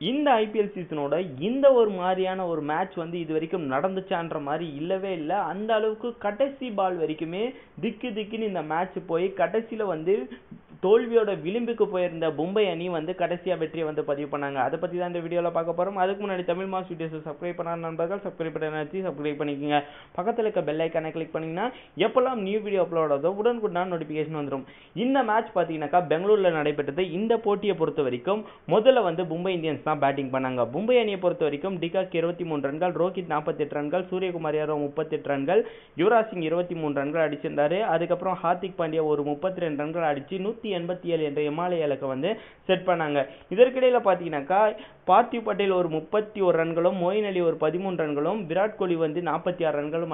இந்த ஐபிஎல் சீசனோட இந்த ஒரு மாதிரியான ஒரு மேட்ச் வந்து இது வரைக்கும் நடந்துச்சான்ற மாதிரி இல்லவே இல்லை. அந்த அளவுக்கு கடைசி பால் வரைக்குமே திக்கு திக்குன்னு இந்த மேட்ச் போய் கடைசியில் வந்து தோல்வியோட விளிம்புக்கு போயிருந்த மும்பை அணி வந்து கடைசியா வெற்றியை வந்து பதிவு பண்ணாங்க. அதை பத்தி தான் இந்த வீடியோல பார்க்க போறோம். அதுக்கு முன்னாடி தமிழ் மாஸ் வீடியோஸ் சப்ஸ்கிரைப் பண்ணாத நண்பர்கள் சப்ஸ்கிரைப் பண்ணி சப்ஸ்கிரைப் பண்ணிக்கோங்க. பக்கத்தில் இருக்க பெல் ஐக்கானை கிளிக் பண்ணீங்கன்னா எப்பெல்லாம் நியூ வீடியோ அப்லோட் ஆகுதோ உடனுக்குடன் நோட்டிஃபிகேஷன் வந்துடும் இந்த மேட்ச் பார்த்தீங்கன்னாக்கா பெங்களூர்ல நடைபெற்றது. இந்த போட்டியை பொறுத்த வரைக்கும் முதல்ல வந்து மும்பை இந்தியன்ஸ் தான் பேட்டிங் பண்ணாங்க. மும்பை அணியை பொறுத்த வரைக்கும் டிகாக் இருபத்தி மூணு ரன்கள் ரோஹித் நாற்பத்தி எட்டு ரன்கள் சூரியகுமார் யாதவ் முப்பத்தி எட்டு ரன்கள் யுவராஜ் சிங் இருபத்தி மூணு ரன்கள் அடிச்சிருந்தாரு. அதுக்கப்புறம் ஹார்திக் பாண்டியா ஒரு முப்பத்தி ரெண்டு ரன்கள் அடிச்சு நூற்றி எண்பத்தி ஏழு என்ற இமாலய இலக்கை வந்து செட் பண்ணாங்க. இதற்கிடையில் பார்த்தீங்கன்னாக்கா பார்த்திவ் பட்டேல் ஒரு முப்பத்தி ஒரு ரன்களும் மோயின் அலி ஒரு பதிமூணு ரன்களும் விராட் கோலி வந்து நாற்பத்தி ஆறு ரன்களும்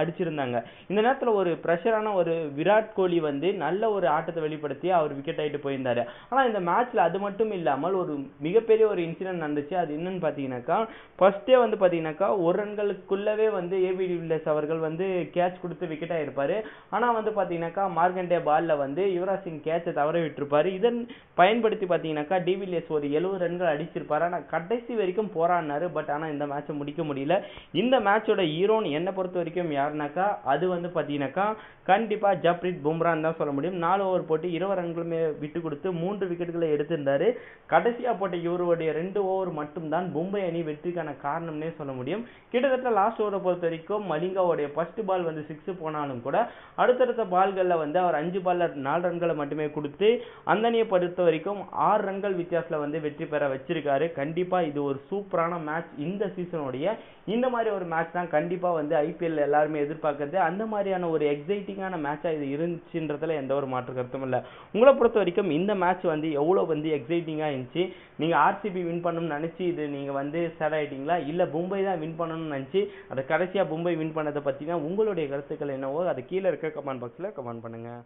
அடிச்சிருந்தாங்க. இந்த நேரத்தில் ஒரு ப்ரெஷரான ஒரு விராட் கோலி வந்து நல்ல ஒரு ஆட்டத்தை வெளிப்படுத்தி அவர் விக்கெட் ஆயிட்டு போயிருந்தார். ஆனா இந்த மேட்ச்சில் அது மட்டும் இல்லாமல் ஒரு மிகப்பெரிய ஒரு இன்சிடென்ட் நடந்துச்சு. அது என்னன்னு பார்த்தீங்கன்னாக்கா ஃபர்ஸ்டே வந்து பாத்தீங்கன்னாக்கா ஒரு ரன்களுக்குள்ளவே வந்து ஏபி வில்லஸ் அவர்கள் வந்து கேட்ச் கொடுத்து விக்கெட் ஆயிருப்பாரு ஆனா வந்து பாத்தீங்கன்னாக்கா மார்கண்டே பால்ல வந்து யுவராஜ் சிங் கேட்சை தவற விட்டுருப்பாரு இதன் பயன்படுத்தி பார்த்தீங்கன்னாக்கா டிவிலியர்ஸ் ஒரு எழுபது ரன்கள் அடிச்சிருப்பாரு. ஆனால் கடைசி வரைக்கும் போராடினாரு. பட் ஆனால் இந்த மேட்சை முடிக்க முடியல. இந்த மேட்சோட ஹீரோன் என்னை பொறுத்த வரைக்கும் யாருனாக்கா அது வந்து பார்த்தீங்கன்னாக்கா கண்டிப்பாக ஜப்ரீத் பும்ரான் தான் சொல்ல முடியும். நாலு ஓவர் போட்டு இருபது ரன்களுமே விட்டு கொடுத்து மூன்று விக்கெட்டுகளை எடுத்திருந்தாரு. கடைசியாக போட்ட இவருடைய ரெண்டு ஓவர் மட்டும்தான் மும்பை அணி வெற்றிக்கான காரணம்னே சொல்ல முடியும். கிட்டத்தட்ட லாஸ்ட் ஓவரை பொறுத்த வரைக்கும் மலிங்காவுடைய ஃபர்ஸ்ட் பால் வந்து சிக்ஸ் போனாலும் கூட அடுத்தடுத்த பால்களில் வந்து அவர் அஞ்சு பால்ல நாலு ரன்களை மட்டுமே கொடுத்து அந்தனியை பொறுத்த வரைக்கும் ஆறு ரன்கள் வித்தியாசத்தில் வந்து வெற்றி பெற வச்சிருக்காரு. கண்டிப்பாக இது ஒரு சூப்பரான மேட்ச் இந்த சீசனுடைய இந்த மாதிரி ஒரு மேட்ச் தான் கண்டிப்பாக வந்து ஐபிஎல் எல்லாருமே எதிர்பார்க்கறது. அந்த மாதிரியான ஒரு எக்ஸைட்டிங்கான மேட்சாக இது இருந்துச்சுன்றதுல எந்த ஒரு மாற்று கருத்தும் இல்லை. உங்களை பொறுத்த வரைக்கும் இந்த மேட்ச் வந்து எவ்வளோ வந்து எக்ஸைட்டிங்காக இருந்துச்சு? நீங்கள் ஆர்சிபி வின் பண்ணணும்னு நினச்சி இது நீங்கள் வந்து சேட் ஆகிட்டீங்களா இல்லை மும்பை தான் வின் பண்ணணும்னு நினச்சி அதை கடைசியாக மும்பை வின் பண்ணதை பற்றினா உங்களுடைய கருத்துக்கள் என்னவோ அதை கீழே இருக்க கமெண்ட் பாக்ஸில் கமெண்ட் பண்ணுங்கள்